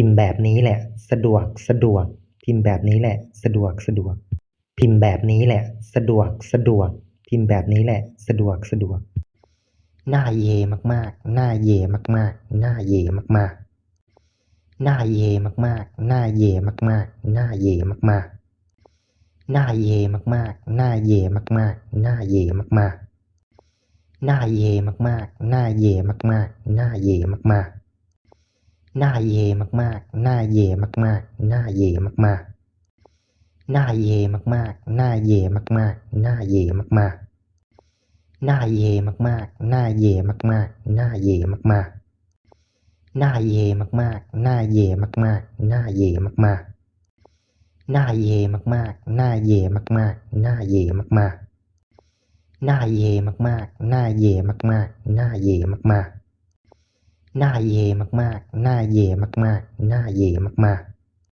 พิมพ์แบบนี้แหละ สะดวกสะดวก พิมพ์แบบนี้แหละ สะดวกสะดวก พิมพ์แบบนี้แหละ สะดวกสะดวก พิมพ์แบบนี้แหละ สะดวกสะดวก หน้าเยมากๆ หน้าเยมากๆ หน้าเยมากๆ หน้าเยมากๆ หน้าเยมากๆ หน้าเยมากๆหน้าเยมากๆ หน้าเยมากๆ หน้าเยมากๆ หน้าเยมากๆ หน้าเยมากๆ หน้าเยมากๆ na về mặt mạc na về mặt mạc na về mặt mạc na về mặt mạc na về mặt mạc na về mặt mạc na về น่าเยมากๆ น่าเยมากๆ น่าเยมากๆ